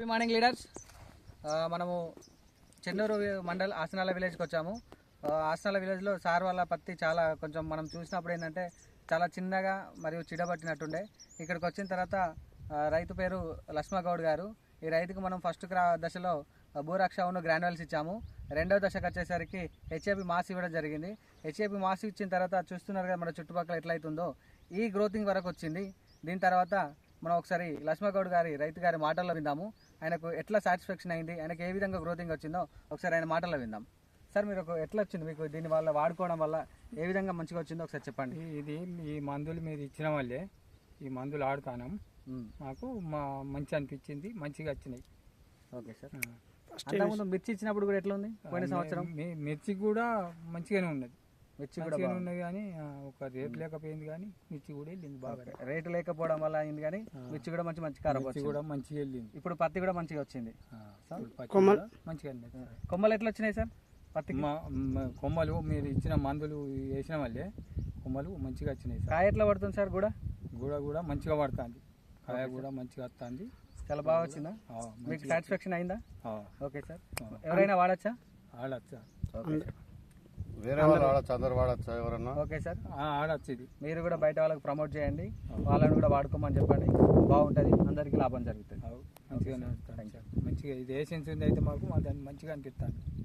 Good morning leaders మనము చెన్నూరు మండల్ ఆసనాల విలేజ్కి వచ్చాము. ఆసనాల విలేజ్లో సార్ వాళ్ళ పత్తి చాలా కొంచెం మనం చూసినప్పుడు ఏంటంటే చాలా చిన్నగా మరియు చిడబట్టినట్టుండే. ఇక్కడికి వచ్చిన తర్వాత రైతు పేరు లక్ష్మగౌడ్ గారు. ఈ రైతుకు మనం ఫస్ట్ దశలో దశలో ఉన్న గ్రాన్యువల్స్ ఇచ్చాము. రెండవ దశకు వచ్చేసరికి హెచ్ఏపి మాస్ ఇవ్వడం జరిగింది. హెచ్ఏపి మాస్ ఇచ్చిన తర్వాత చూస్తున్నారు కదా మన చుట్టుపక్కల ఎట్లయితుందో. ఈ గ్రోతింగ్ వరకు వచ్చింది. దీని తర్వాత మనం ఒకసారి లక్ష్మగౌడ్ గారి రైతు గారి మాటల్లో విందాము. ఆయనకు ఎట్లా సాటిస్ఫాక్షన్ అయింది? ఆయనకు ఏ విధంగా గ్రోతింగ్ వచ్చిందో ఒకసారి ఆయన మాటల్లో విందాం. సార్ మీరు ఒక ఎట్లా వచ్చింది? మీకు దీని వల్ల వాడుకోవడం వల్ల ఏ విధంగా మంచిగా వచ్చిందో ఒకసారి చెప్పండి. ఇది ఈ మందులు మీరు ఇచ్చిన వల్లే ఈ మందులు ఆడుతాను. మాకు మా మంచి అనిపించింది. మంచిగా వచ్చినాయి. Okay sir. అంతకుముందు మిర్చి ఇచ్చినప్పుడు కూడా ఎట్లా ఉంది? పోయిన సంవత్సరం? మీ- మిర్చి కూడా మంచిగానే ఉన్నది. మిర్చి కూడా మంచిగానే. ఉన్నది కానీ ఆ, ఒక రేట్ లేకపోయింది కానీ మిర్చి కూడా వెళ్ళింది బాగా. రేటు లేకపోవడం వల్ల అయింది కానీ మిర్చి కూడా మంచి మంచి కారం మిర్చి వచ్చింది. కూడా మంచిగా వెళ్ళింది. ఇప్పుడు పత్తి కూడా మంచిగా వచ్చింది. ఆ, ఇప్పుడు పచ్చి కూడా మంచిగా. కొమ్మలు ఎట్లా వచ్చినాయి సార్? పత్తికి? మా మా కొమ్మలు మీరు ఇచ్చిన మందులు వేసిన వల్లే కొమ్మలు మంచిగా వచ్చినాయి సార్. కాయ ఎట్లా పడుతుంది సార్ కూడా గూడ కూడా మంచిగా పడుతుంది. కాయ కూడా మంచిగా వస్తుంది. చాలా బాగా వచ్చిందా? మీకు సాటిస్ఫాక్షన్ అయిందా? Okay sir. ఎవరైనా వాడచ్చా? ఆడచ్చు వేరే వాళ్ళు వాడచ్చు అందరు వాడచ్చు ఎవరన్నా? Okay sir. ఆ, ఆడచ్చు ఇది మీరు కూడా బయట వాళ్ళకి ప్రమోట్ చేయండి. వాళ్ళని కూడా వాడుకోమని చెప్పండి. బాగుంటుంది. అందరికీ లాభం జరుగుతుంది. ఉంటుంది. మంచిగా ఇది వేసింది అయితే మాకు మా దాన్ని మంచిగా అనిపిస్తుంది.